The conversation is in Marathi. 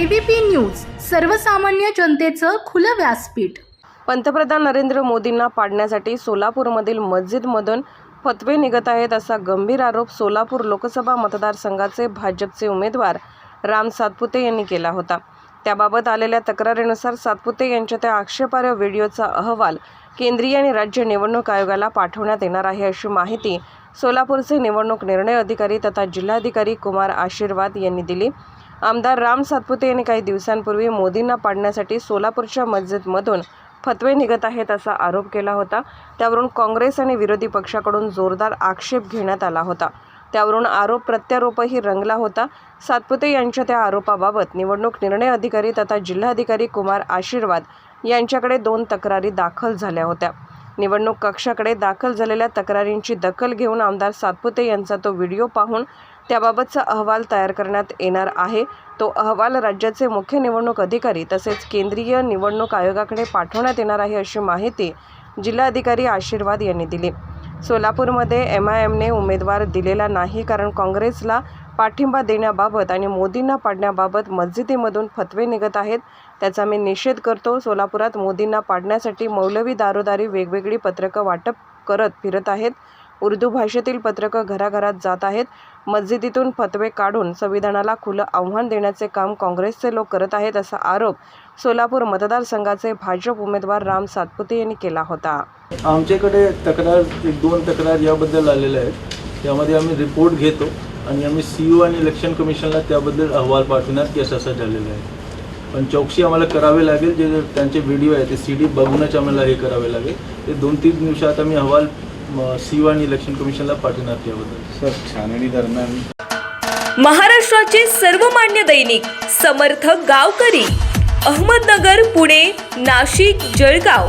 एबीपी न्यूज सर्वसामान्य जनतेचं खुलं व्यासपीठ. पंतप्रधान नरेंद्र मोदींना पाडण्यासाठी सोलापूरमधील मस्जिदमधून फतवे निघत आहेत असा गंभीर आरोप सोलापूर लोकसभा मतदारसंघाचे भाजपचे उमेदवार राम सातपुते यांनी केला होता. त्याबाबत आलेल्या तक्रारीनुसार सातपुते यांच्या त्या आक्षेपार्ह व्हिडिओचा अहवाल केंद्रीय आणि राज्य निवडणूक आयोगाला पाठवण्यात येणार आहे अशी माहिती सोलापूरचे निवडणूक निर्णय अधिकारी तथा जिल्हाधिकारी कुमार आशीर्वाद यांनी दिली. आमदार राम सातपुते यांनी काही दिवसांपूर्वी मोदींना पाडण्यासाठी सोलापूरच्या मस्जिदमधून फतवे निघत आहेत असा आरोप केला होता. त्यावरून काँग्रेस आणि विरोधी पक्षाकडून जोरदार आक्षेप घेण्यात आला होता. त्यावरून आरोप प्रत्यारोपही रंगला होता. सातपुते यांच्या त्या आरोपाबाबत निवडणूक निर्णय अधिकारी तथा जिल्हाधिकारी कुमार आशीर्वाद यांच्याकडे दोन तक्रारी दाखल झाल्या होत्या. निवडणूक कक्षाकडे दाखल झालेल्या तक्रारींची दखल घेऊन आमदार सातपुते यांचा तो व्हिडिओ पाहून त्याबाबतचा अहवाल तयार करण्यात येणार आहे. तो अहवाल राज्याचे मुख्य निवडणूक अधिकारी तसेच केंद्रीय निवडणूक आयोगाकडे पाठवण्यात येणार आहे अशी माहिती जिल्हाधिकारी आशीर्वाद यांनी दिली. सोलापूरमध्ये एम आय एमने उमेदवार दिलेला नाही कारण काँग्रेसला पाठिंबा देण्याबाबत आणि मोदींना पाडण्याबाबत मस्जिदीमधून फतवे निघत आहेत त्याचा मी निषेध करतो. सोलापुरात मोदींना पाडण्यासाठी मौलवी दारोदारी वेगवेगळी पत्रकं वाटप करत फिरत आहेत. उर्दू भाषेतील पत्रकं घराघरात जात आहेत. मस्जिदीतून फतवे काढून संविधानाला खुलं आव्हान देण्याचे काम काँग्रेसचे लोक करत आहेत असा आरोप सोलापूर मतदारसंघाचे भाजप उमेदवार राम सातपुते यांनी केला होता. आमच्याकडे तक्रार एक दोन तक्रार याबद्दल आलेल्या आहेत. त्यामध्ये आम्ही रिपोर्ट घेतो. आणि आम्ही सी ओ आणि इलेक्शन कमिशनला त्याबद्दल अहवाल पाठवणार की असं असं झालेलं आहे. पण चौकशी आम्हाला करावी लागेल जे त्यांचे व्हिडिओ आहे ते सी डी बघूनच आम्हाला हे करावे लागेल. ते दोन तीन दिवसात आम्ही अहवाल सी ओ आणि इलेक्शन कमिशनला पाठवणार त्याबद्दल सर छाननी दरम्यान महाराष्ट्राचे सर्वमान्य दैनिक समर्थ गावकरी अहमदनगर पुणे नाशिक जळगाव.